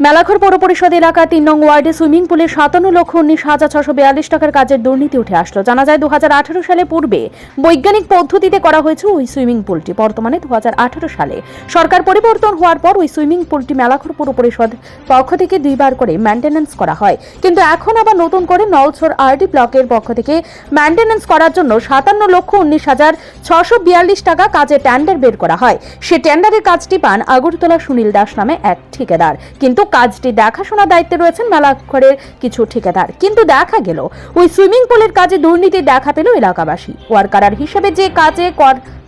মেলাঘর পৌর পরিষদ এলাকা তিন নং ওয়ার্ডে সুইমিং পুলে সাতান্ন লক্ষ উনিশ হাজার ছশো বিয়াল্লিশ টাকার কাজের দুর্নীতি উঠে আসলো। জানা যায় দু সালে পূর্বে বৈজ্ঞানিক পদ্ধতিতে করা হয়েছে ওই সুইমিং পুলটি। বর্তমানে দু সালে সরকার পরিবর্তন হওয়ার পর ওই সুইমিং পুলটি মেলাঘর পৌর পরিষদ পক্ষ থেকে দুইবার করে মেনটেন্যান্স করা হয়। কিন্তু এখন আবার নতুন করে নলছর আরডি ব্লকের পক্ষ থেকে মেনটেন্যান্স করার জন্য সাতান্ন লক্ষ উনিশ হাজার ছশো বিয়াল্লিশ টাকা কাজে টেন্ডার বের করা হয়। সে টেন্ডারের কাজটি পান আগরতলা সুনীল দাস নামে এক ঠিকাদার। কিন্তু কাজটি দেখাশোনার দায়িত্বে রয়েছেন মেলাঘরের কিছু ঠিকাদার। কিন্তু দেখা গেল, ওই সুইমিং পুলের কাজে দুর্নীতি দেখা পেল এলাকাবাসী। ওয়ার্কারার হিসেবে যে কাজে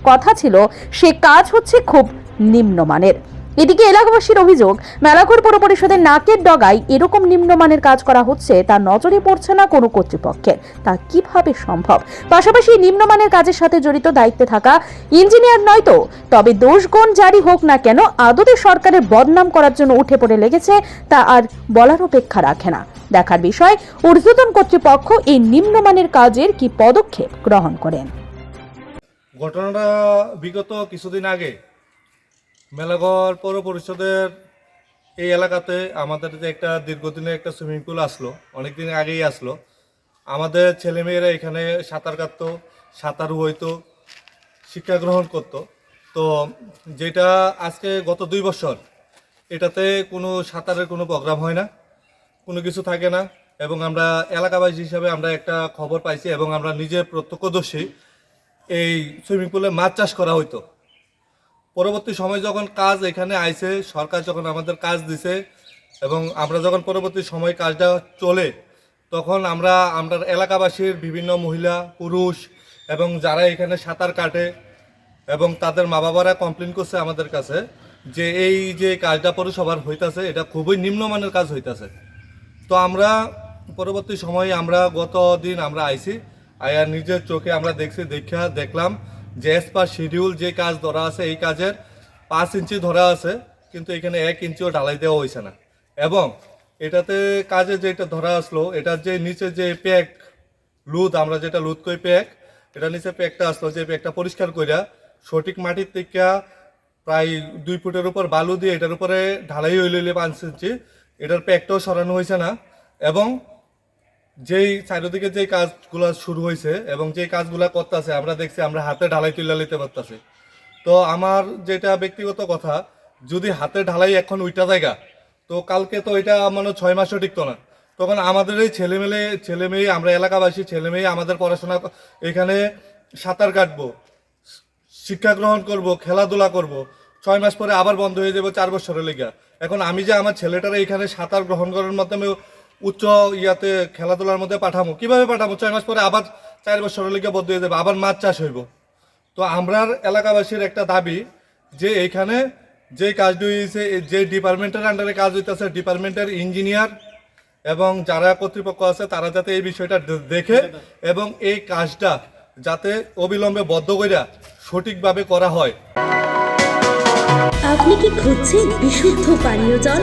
কথা ছিল, সে কাজ হচ্ছে খুব নিম্নমানের। এদিকে এলাকাবাসীর অভিযোগ, মেলাঘর পৌর পরিষদের নাকের ডগায় এরকম নিম্নমানের কাজ করা হচ্ছে, তা নজরে পড়ছে না কোনো কর্তৃপক্ষের। তা কীভাবে সম্ভব? পাশাপাশি নিম্নমানের কাজের সাথে জড়িত দায়িত্বে থাকা ইঞ্জিনিয়ার নয় তো, তবে দোষগুণ জারি হোক না কেন, আদতে সরকারের বদনাম করার জন্য উঠে পড়ে লেগেছে, তা আর বলার অপেক্ষা রাখে না। দেখার বিষয়, ঊর্ধ্বতন কর্তৃপক্ষ এই নিম্নমানের কাজের কি পদক্ষেপ গ্রহণ করেন? ঘটনাটা বিগত কিছুদিন আগে মেলাঘর পৌর পরিষদের এই এলাকাতে আমাদের যে একটা দীর্ঘদিনের একটা সুইমিং পুল আসলো অনেক দিন আগেই আসলো। আমাদের ছেলেমেয়েরা এখানে সাঁতার কাটতো, সাঁতারু হইতো, শিক্ষা গ্রহণ করতো। তো যেটা আজকে গত দুই বছর, এটাতে কোনো সাঁতারের কোনো প্রোগ্রাম হয় না, কোনো কিছু থাকে না। এবং আমরা এলাকাবাসী হিসাবে আমরা একটা খবর পাইছি এবং আমরা নিজে প্রত্যক্ষদর্শী এই সুইমিং পুলে মাছ চাষ করা হইতো। পরবর্তী সময় যখন কাজ এখানে আইছে, সরকার যখন আমাদের কাজ দিছে এবং আমরা যখন পরবর্তী সময় কাজটা চলে, তখন আমরা আমরা এলাকাবাসীর বিভিন্ন মহিলা, পুরুষ এবং যারা এখানে সাঁতার কাটে এবং তাদের মা বাবারা কমপ্লেন করছে আমাদের কাছে যে এই যে কাজটা পৌরসভার হইতাছে, এটা খুবই নিম্নমানের কাজ হইতাছে। তো আমরা পরবর্তী সময়ে আমরা গত দিন আমরা আইছি, আয়া নিজের চোখে আমরা দেখছি দেখা দেখলাম যে এস শিডিউল যে কাজ ধরা আছে, এই কাজের পাঁচ ইঞ্চি ধরা আছে, কিন্তু এখানে এক ইঞ্চিও ঢালাই দেওয়া হয়েছে না। এবং এটাতে কাজে যেটা ধরা আসলো, এটার যে নিচে যে প্যাক লুদ আমরা যেটা লুদ কই প্যাক এটা নিচে প্যাকটা আসলো, যে প্যাকটা পরিষ্কার কইরা সঠিক মাটির থেকে প্রায় দুই ফুটের উপর বালু দিয়ে এটার উপরে ঢালাই হইলে পাঁচ ইঞ্চি, এটার প্যাকটাও সরানো হয়েছে না। এবং যেই চারিদিকে যেই কাজগুলো শুরু হয়েছে এবং যেই কাজগুলো করতেছে, আমরা দেখছি আমরা হাতে ঢালাই তুলে নিতে পারতেছি। তো আমার যেটা ব্যক্তিগত কথা, যদি হাতে ঢালাই এখন ওইটা জায়গা, তো কালকে তো এটা মানে ছয় মাসও টিকতো না। তখন আমাদের এই ছেলেমেলে ছেলে মেয়ে আমরা এলাকাবাসী ছেলে মেয়ে আমাদের পড়াশোনা এখানে সাঁতার কাটবো, শিক্ষা গ্রহণ করব, খেলাধুলা করব, ছয় মাস পরে আবার বন্ধ হয়ে যাব চার বছরের লেগে। এখন আমি যে আমার ছেলেটারা এখানে সাঁতার গ্রহণ করার মাধ্যমে উচ্চ ইয়াতে খেলাধুলার মধ্যে পাঠাবো কীভাবে পাঠাবো ছয় মাস পরে আবার চার বছরের লেগে বন্ধ হয়ে যাবে, আবার মাছ চাষ হইব। তো আমরার এলাকাবাসীর একটা দাবি যে এখানে যে কাজটি হয়েছে যে ডিপার্টমেন্টের আন্ডারে কাজ হইতেছে, ডিপার্টমেন্টের ইঞ্জিনিয়ার এবং যারা কর্তৃপক্ষ আছে, তারা যাতে এই বিষয়টা দেখে এবং এই কাজটা যাতে অবিলম্বে বদ্ধ কইরা সঠিকভাবে করা হয়। আপনি কি খুঁজছেন বিশুদ্ধ পানীয় জল?